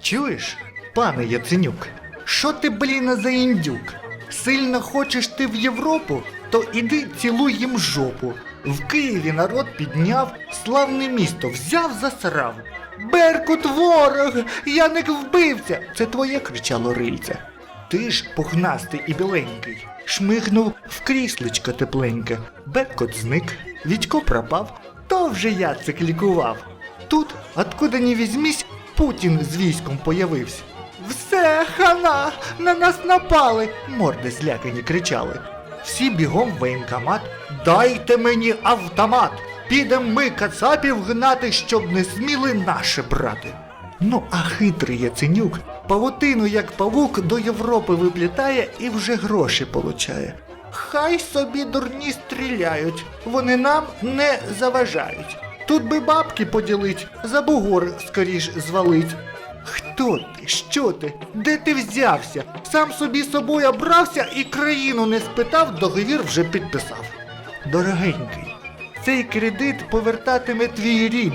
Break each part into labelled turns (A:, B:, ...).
A: Чуєш, пане Яценюк, що ти, блін, за індюк? Сильно хочеш ти в Європу, то іди цілуй їм жопу. В Києві народ підняв, славне місто взяв засрав. Беркут ворог, Яник вбивця. Це твоє кричало рильце. Ти ж пухнастий і біленький, шмигнув в кріслечко тепленьке. Беркут зник, Вітько пропав, то вже Яцик лікував. Тут, откуда не візьмісь, Путін з військом появився. Все, хана, на нас напали, морди злякані кричали. Всі бігом в воєнкомат. Дайте мені автомат! Підем ми кацапів гнати, щоб не сміли наші брати. Ну, а хитрий Яценюк павутину, як павук, до Європи виплітає і вже гроші получає. Хай собі дурні стріляють, вони нам не заважають. Тут би бабки поділить, за бугор скоріш звалить. Хто ти? Що ти? Де ти взявся? Сам собі собою обрався і країну не спитав, договір вже підписав. Дорогенький, цей кредит повертатиме твій рід.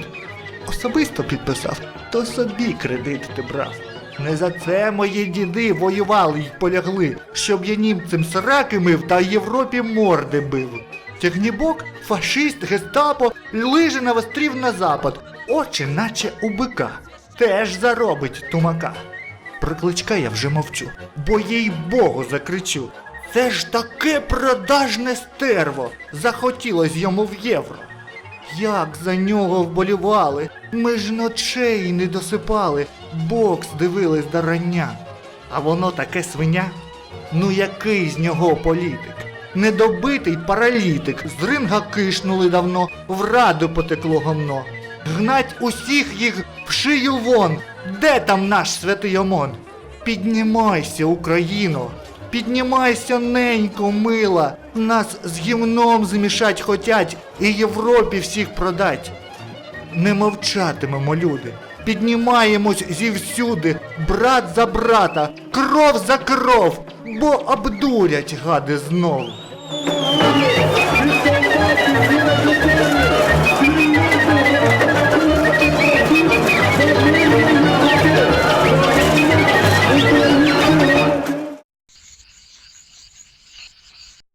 A: Особисто підписав, то собі кредит ти брав. Не за це мої діди воювали й полягли, щоб я німцем сраки мив та Європі морди бив. Тягнібок, фашист, гестапо, лижи навострів на запад, очі наче у бика, теж заробить тумака. Про кличка я вже мовчу, бо їй Богу закричу. Це ж таке продажне стерво, захотілось йому в євро. Як за нього вболівали, ми ж ночей не досипали, бокс дивились до рання. А воно таке свиня? Ну який з нього політик? Недобитий паралітик, з ринга кишнули давно, в раду потекло гомно. Гнать усіх їх в шию вон, де там наш святий Омон? Піднімайся, Україно, піднімайся, ненько, мила, нас з гімном змішать хотять і Європі всіх продать. Не мовчатимемо, люди. Піднімаємось зівсюди, брат за брата, кров за кров, бо обдурять гади знов. Thank you.